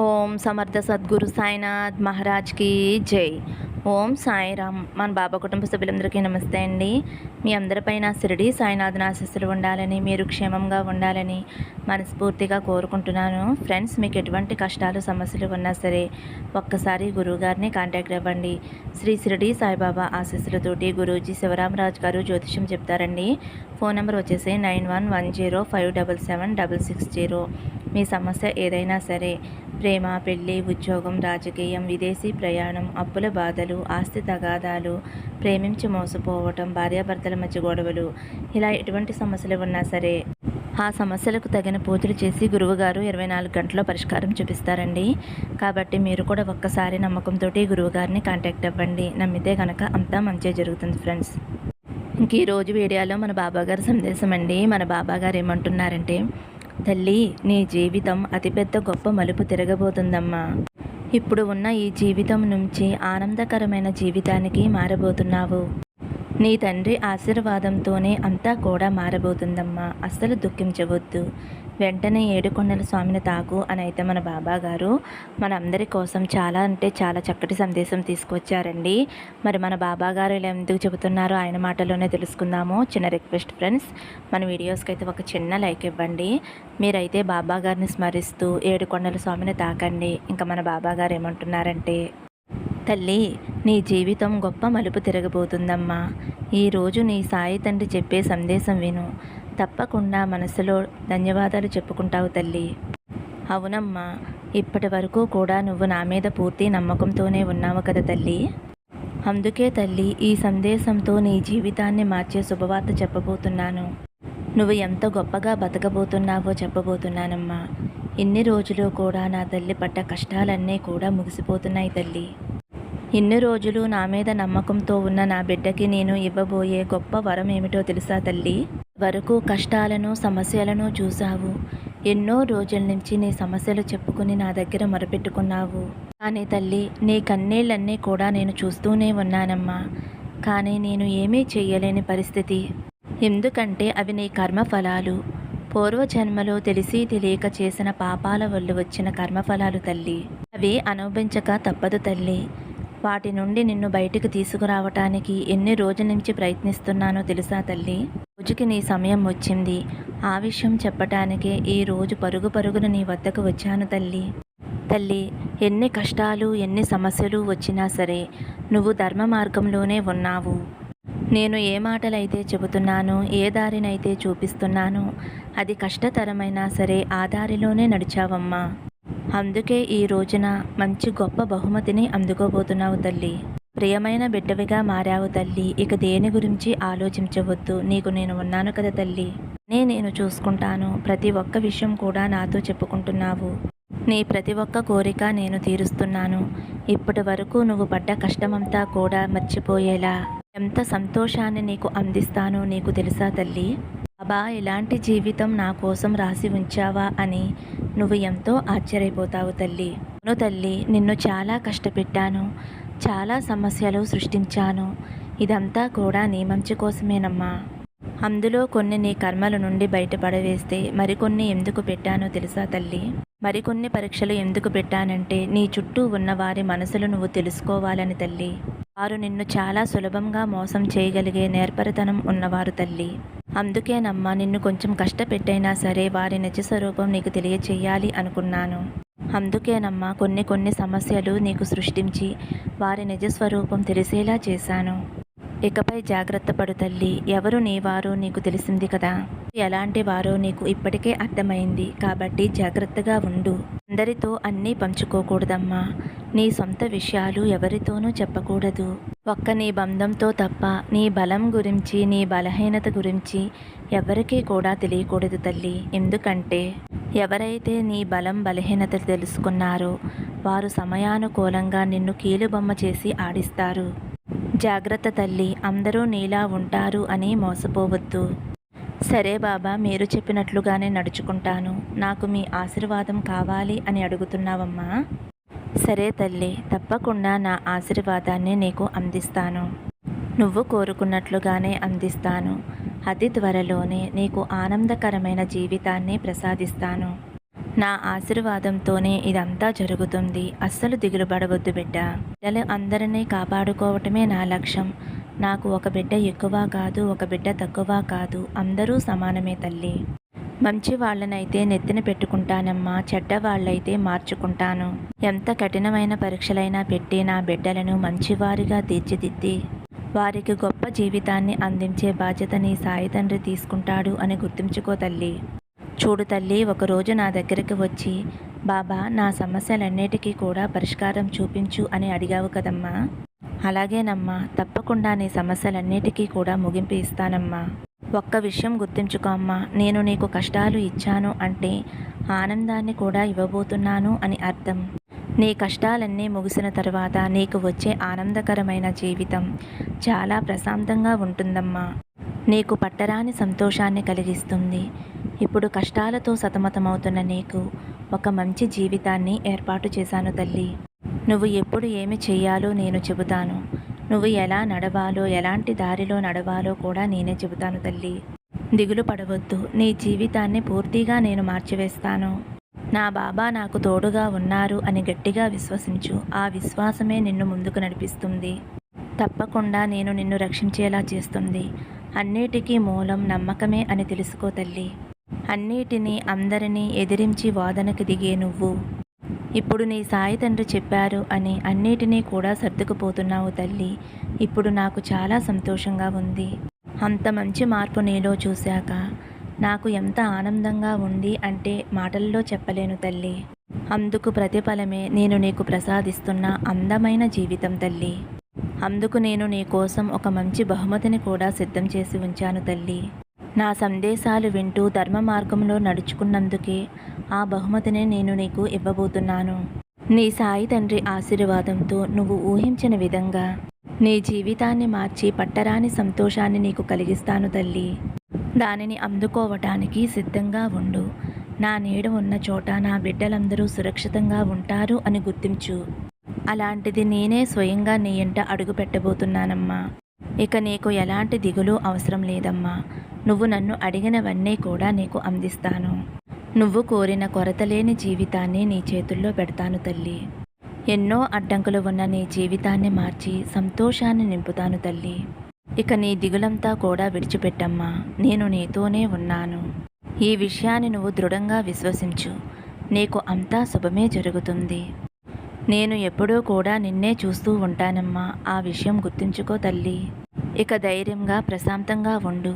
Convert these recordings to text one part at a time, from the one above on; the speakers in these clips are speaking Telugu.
ఓం సమర్థ సద్గురు సాయినాథ్ మహారాజ్కి జై. ఓం సాయిరామ్. మన బాబా కుటుంబ సభ్యులందరికీ నమస్తే అండి. మీ అందరిపైన శిరిడి సాయినాథ్ ఆశస్సులు ఉండాలని మీరు క్షేమంగా ఉండాలని మనస్ఫూర్తిగా కోరుకుంటున్నాను. ఫ్రెండ్స్ మీకు ఎటువంటి కష్టాలు సమస్యలు ఉన్నా సరే ఒక్కసారి గురువుగారిని కాంటాక్ట్ అవ్వండి. శ్రీ శిరిడి సాయిబాబా ఆశీస్సులతోటి గురూజీ శివరామరాజు గారు జ్యోతిష్యం చెప్తారండి. ఫోన్ నెంబర్ వచ్చేసి nine one one zero five double seven double six zero. మీ సమస్య ఏదైనా సరే ప్రేమ పెళ్ళి ఉద్యోగం రాజకీయం విదేశీ ప్రయాణం అప్పుల బాధలు ఆస్తి తగాదాలు ప్రేమించి మోసపోవటం భార్యాభర్తల మధ్య గొడవలు ఇలా ఎటువంటి సమస్యలు ఉన్నా సరే ఆ సమస్యలకు తగిన పూజలు చేసి గురువుగారు ఇరవై నాలుగు గంటల్లో పరిష్కారం చూపిస్తారండి. కాబట్టి మీరు కూడా ఒక్కసారి నమ్మకంతో గురువుగారిని కాంటాక్ట్ అవ్వండి. నమ్మితే కనుక అంతా మంచిగా జరుగుతుంది ఫ్రెండ్స్. ఇంక ఈరోజు వీడియోలో మన బాబాగారి సందేశం అండి మన బాబాగారు ఏమంటున్నారంటే తల్లి నీ జీవితం అతిపెద్ద గొప్ప మలుపు తిరగబోతుందమ్మా. ఇప్పుడు ఉన్న ఈ జీవితం నుంచి ఆనందకరమైన జీవితానికి మారబోతున్నావు. నీ తండ్రి ఆశీర్వాదంతోనే అంతా కూడా మారబోతుందమ్మా. అస్సలు దుఃఖించవద్దు. వెంటనే ఏడుకొండల స్వామిని తాకు అని అయితే మన బాబా గారు మనందరి కోసం చాలా అంటే చాలా చక్కటి సందేశం తీసుకొచ్చారండి. మరి మన బాబా గారు ఇలా ఎందుకు చెబుతున్నారో ఆయన మాటలోనే తెలుసుకుందాము. చిన్న రిక్వెస్ట్ ఫ్రెండ్స్ మన వీడియోస్కి అయితే ఒక చిన్న లైక్ ఇవ్వండి. మీరైతే బాబా గారిని స్మరిస్తూ ఏడుకొండల స్వామిని తాకండి. ఇంకా మన బాబా గారు ఏమంటున్నారంటే తల్లి నీ జీవితం గొప్ప మలుపు తిరగబోతుందమ్మా. ఈరోజు నీ సాయి తండ్రి చెప్పే సందేశం విను. తప్పకుండా మనసులో ధన్యవాదాలు చెప్పుకుంటావు తల్లి. అవునమ్మా ఇప్పటి వరకు కూడా నువ్వు నా మీద పూర్తి నమ్మకంతోనే ఉన్నావు కదా తల్లి. అందుకే తల్లి ఈ సందేశంతో నీ జీవితాన్ని మార్చే శుభవార్త చెప్పబోతున్నాను. నువ్వు ఎంత గొప్పగా బతకబోతున్నావో చెప్పబోతున్నానమ్మా. ఇన్ని రోజులు కూడా నా తల్లి పడ్డ కష్టాలన్నీ కూడా ముగిసిపోతున్నాయి తల్లి. ఇన్ని రోజులు నా మీద నమ్మకంతో ఉన్న నా బిడ్డకి నేను ఇవ్వబోయే గొప్ప వరం ఏమిటో తెలుసా తల్లి? వరకు కష్టాలను సమస్యలను చూశావు. ఎన్నో రోజుల నుంచి నీ సమస్యలు చెప్పుకుని నా దగ్గర మొరపెట్టుకున్నావు. కానీ తల్లి నీ కన్నీళ్ళన్నీ కూడా నేను చూస్తూనే ఉన్నానమ్మా. కానీ నేను ఏమీ చేయలేని పరిస్థితి. ఎందుకంటే అవి నీ కర్మఫలాలు. పూర్వజన్మలో తెలిసి తెలియక చేసిన పాపాల వల్ల వచ్చిన కర్మఫలాలు తల్లి. అవి అనుభవించక తప్పదు తల్లి. వాటి నుండి నిన్ను బయటికి తీసుకురావటానికి ఎన్ని రోజుల నుంచి ప్రయత్నిస్తున్నానో తెలుసా తల్లి? రోజుకి నీ సమయం వచ్చింది. ఆ విషయం చెప్పటానికే ఈ రోజు పరుగు పరుగున నీ వద్దకు వచ్చాను తల్లి. తల్లి ఎన్ని కష్టాలు ఎన్ని సమస్యలు వచ్చినా సరే నువ్వు ధర్మ మార్గంలోనే ఉన్నావు. నేను ఏ మాటలైతే చెబుతున్నానో ఏ దారినైతే చూపిస్తున్నానో అది కష్టతరమైనా సరే ఆ దారిలోనే నడిచావమ్మా. అందుకే ఈ రోజున మంచి గొప్ప బహుమతిని అందుకోబోతున్నావు తల్లి. ప్రియమైన బిడ్డవిగా మారావు తల్లి. ఇక దేని గురించి ఆలోచించవద్దు. నీకు నేను ఉన్నాను కదా తల్లి. నే నేను చూసుకుంటాను. ప్రతి ఒక్క విషయం కూడా నాతో చెప్పుకుంటున్నావు. నీ ప్రతి ఒక్క కోరిక నేను తీరుస్తున్నాను. ఇప్పటి వరకు నువ్వు పడ్డ కష్టమంతా కూడా మర్చిపోయేలా. ఎంత సంతోషాన్ని నీకు అందిస్తానో నీకు తెలుసా తల్లి? బాబా ఇలాంటి జీవితం నా కోసం రాసి ఉంచావా అని నువ్వు ఎంతో ఆశ్చర్యపోతావు తల్లి. నువ్వు తల్లి నిన్ను చాలా కష్టపెట్టాను. చాలా సమస్యలు సృష్టించాను. ఇదంతా కూడా నీ మంచి కోసమేనమ్మా. అందులో కొన్ని నీ కర్మల నుండి బయటపడవేస్తే మరికొన్ని ఎందుకు పెట్టానో తెలుసా తల్లి? మరికొన్ని పరీక్షలు ఎందుకు పెట్టానంటే నీ చుట్టూ ఉన్న వారి మనసులు నువ్వు తెలుసుకోవాలని తల్లి. వారు నిన్ను చాలా సులభంగా మోసం చేయగలిగే నేర్పరితనం ఉన్నవారు తల్లి. అందుకేనమ్మా నిన్ను కొంచెం కష్టపెట్టైనా సరే వారి నిజ స్వరూపం నీకు తెలియచేయాలి అనుకున్నాను. అందుకేనమ్మా కొన్ని కొన్ని సమస్యలు నీకు సృష్టించి వారి నిజ స్వరూపం తెలిసేలా చేశాను. ఇకపై జాగ్రత్త పడు తల్లి. ఎవరు నీవారో నీకు తెలిసింది కదా. ఎలాంటి వారో నీకు ఇప్పటికే అర్థమైంది. కాబట్టి జాగ్రత్తగా ఉండు. అందరితో అన్నీ పంచుకోకూడదమ్మా. నీ సొంత విషయాలు ఎవరితోనూ చెప్పకూడదు. ఒక్క నీ బంధంతో తప్ప నీ బలం గురించి నీ బలహీనత గురించి ఎవరికీ కూడా తెలియకూడదు తల్లి. ఎందుకంటే ఎవరైతే నీ బలం బలహీనత తెలుసుకున్నారో వారు సమయానుకూలంగా నిన్ను కీలుబొమ్మ చేసి ఆడిస్తారు. జాగ్రత్త తల్లి అందరూ నీలా ఉంటారు అని మోసపోవద్దు. సరే బాబా మీరు చెప్పినట్లుగానే నడుచుకుంటాను. నాకు మీ ఆశీర్వాదం కావాలి అని అడుగుతున్నావమ్మా. సరే తల్లి తప్పకుండా నా ఆశీర్వాదాన్ని నీకు అందిస్తాను. నువ్వు కోరుకున్నట్లుగానే అందిస్తాను. అతి త్వరలోనే నీకు ఆనందకరమైన జీవితాన్ని ప్రసాదిస్తాను. నా ఆశీర్వాదంతోనే ఇదంతా జరుగుతుంది. అస్సలు దిగులు పడవద్దు బిడ్డ. పిల్లలు అందరినీ కాపాడుకోవటమే నా లక్ష్యం. నాకు ఒక బిడ్డ ఎక్కువ కాదు ఒక బిడ్డ తక్కువ కాదు. అందరూ సమానమే తల్లి. మంచి వాళ్ళనైతే నెత్తిన పెట్టుకుంటానమ్మా. చెడ్డ వాళ్ళైతే మార్చుకుంటాను. ఎంత కఠినమైన పరీక్షలైనా పెట్టి నా బిడ్డలను మంచివారిగా తీర్చిదిద్ది. వారికి గొప్ప జీవితాన్ని అందించే బాధ్యత నీ సాయి తండ్రి తీసుకుంటాడు అని గుర్తుంచుకో తల్లి. చూడు తల్లి ఒకరోజు నా దగ్గరికి వచ్చి బాబా నా సమస్యలన్నిటికీ కూడా పరిష్కారం చూపించు అని అడిగావు కదమ్మా. అలాగేనమ్మా తప్పకుండా నీ సమస్యలన్నిటికీ కూడా ముగింపు ఇస్తానమ్మా. ఒక్క విషయం గుర్తుంచుకో అమ్మా నేను నీకు కష్టాలు ఇచ్చాను అంటే ఆనందాన్ని కూడా ఇవ్వబోతున్నాను అని అర్థం. నీ కష్టాలన్నీ ముగిసిన తర్వాత నీకు వచ్చే ఆనందకరమైన జీవితం చాలా ప్రశాంతంగా ఉంటుందమ్మా. నీకు పట్టరాని సంతోషాన్ని కలిగిస్తుంది. ఇప్పుడు కష్టాలతో సతమతమవుతున్న నీకు ఒక మంచి జీవితాన్ని ఏర్పాటు చేశాను తల్లి. నువ్వు ఎప్పుడు ఏమి చెయ్యాలో నేను చెబుతాను. నువ్వు ఎలా నడవాలో ఎలాంటి దారిలో నడవాలో కూడా నేనే చెబుతాను తల్లి. దిగులు పడవద్దు. నీ జీవితాన్ని పూర్తిగా నేను మార్చివేస్తాను. నా బాబా నాకు తోడుగా ఉన్నారు అని గట్టిగా విశ్వసించు. ఆ విశ్వాసమే నిన్ను ముందుకు నడిపిస్తుంది. తప్పకుండా నేను నిన్ను రక్షించేలా చేస్తుంది. అన్నిటికీ మూలం నమ్మకమే అని తెలుసుకో తల్లి. అన్నిటినీ అందరినీ ఎదిరించి వాదనకు దిగే నువ్వు. ఇప్పుడు నీ సాయి తండ్రి చెప్పారు అని అన్నిటినీ కూడా సర్దుకుపోతున్నావు తల్లి. ఇప్పుడు నాకు చాలా సంతోషంగా ఉంది. అంత మంచి మార్పు నీలో చూశాక నాకు ఎంత ఆనందంగా ఉంది అంటే మాటల్లో చెప్పలేను తల్లి. అందుకు ప్రతిఫలమే నేను నీకు ప్రసాదిస్తున్న అందమైన జీవితం తల్లి. అందుకు నేను నీ కోసం ఒక మంచి బహుమతిని కూడా సిద్ధం చేసి ఉంచాను తల్లి. నా సందేశాలు వింటూ ధర్మ మార్గంలో నడుచుకున్నందుకే ఆ బహుమతిని నేను నీకు ఇవ్వబోతున్నాను. నీ సాయి తండ్రి ఆశీర్వాదంతో నువ్వు ఊహించిన విధంగా నీ జీవితాన్ని మార్చి పట్టరాని సంతోషాన్ని నీకు కలిగిస్తాను తల్లి. దానిని అందుకోవటానికి సిద్ధంగా ఉండు. నా నీడ ఉన్న చోట నా బిడ్డలందరూ సురక్షితంగా ఉంటారు అని గుర్తించు. అలాంటిది నేనే స్వయంగా నీ ఇంట అడుగు పెట్టబోతున్నానమ్మా ఇక నీకు ఎలాంటి దిగులు అవసరం లేదమ్మా. నువ్వు నన్ను అడిగినవన్నీ కూడా నీకు అందిస్తాను. నువ్వు కోరిన కొరతలేని జీవితాన్ని నీ చేతుల్లో పెడతాను తల్లి. ఎన్నో అడ్డంకులు ఉన్న నీ జీవితాన్ని మార్చి సంతోషాన్ని నింపుతాను తల్లి. ఇక నీ దిగులంతా కూడా విడిచిపెట్టమ్మా. నేను నీతోనే ఉన్నాను. ఈ విషయాన్ని నువ్వు దృఢంగా విశ్వసించు. నీకు అంతా శుభమే జరుగుతుంది. నేను ఎప్పుడూ కూడా నిన్నే చూస్తూ ఉంటానమ్మా. ఆ విషయం గుర్తుంచుకో తల్లి. ఇక ధైర్యంగా ప్రశాంతంగా ఉండు.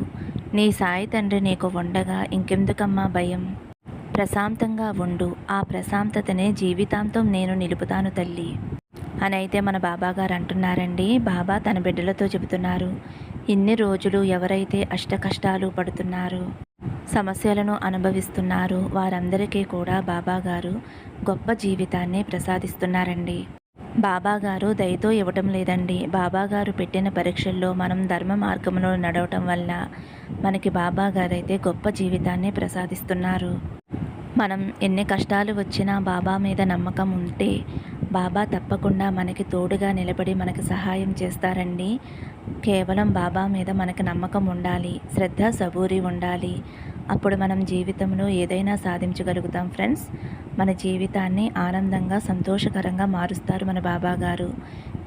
నీ సాయి తండ్రి నీకు ఉండగా ఇంకెందుకమ్మా భయం? ప్రశాంతంగా ఉండు. ఆ ప్రశాంతతనే జీవితాంతం నేను నిలుపుతాను తల్లి. అని అయితే మన బాబాగారు అంటున్నారండి బాబా తన బిడ్డలతో చెబుతున్నారు ఇన్ని రోజులు ఎవరైతే అష్ట కష్టాలు పడుతున్నారో సమస్యలను అనుభవిస్తున్నారు వారందరికీ కూడా బాబాగారు గొప్ప జీవితాన్ని ప్రసాదిస్తున్నారండి. బాబాగారు దయతో ఇవ్వటం లేదండి. బాబా గారు పెట్టిన పరీక్షల్లో మనం ధర్మ మార్గంలో నడవటం వల్ల మనకి బాబా గారైతే గొప్ప జీవితాన్ని ప్రసాదిస్తున్నారు. మనం ఎన్ని కష్టాలు వచ్చినా బాబా మీద నమ్మకం ఉంటే బాబా తప్పకుండా మనకి తోడుగా నిలబడి మనకి సహాయం చేస్తారండి. కేవలం బాబా మీద మనకి నమ్మకం ఉండాలి. శ్రద్ధ సబూరి ఉండాలి. అప్పుడు మనం జీవితంలో ఏదైనా సాధించగలుగుతాం ఫ్రెండ్స్. మన జీవితాన్ని ఆనందంగా సంతోషకరంగా మారుస్తారు మన బాబా గారు.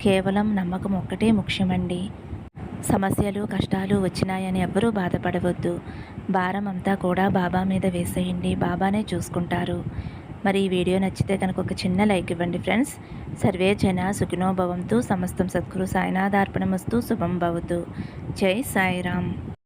కేవలం నమ్మకం ఒక్కటే ముఖ్యమండి. సమస్యలు కష్టాలు వచ్చినాయని ఎవ్వరూ బాధపడవద్దు. భారం అంతా కూడా బాబా మీద వేసేయండి. బాబానే చూసుకుంటారు. మరి ఈ వీడియో నచ్చితే కనుక ఒక చిన్న లైక్ ఇవ్వండి ఫ్రెండ్స్. సర్వే జన సుఖినోభవంతు సమస్తం సద్గురు సాయినాథార్పణమస్తు శుభం భవతు. జై సాయిరామ్.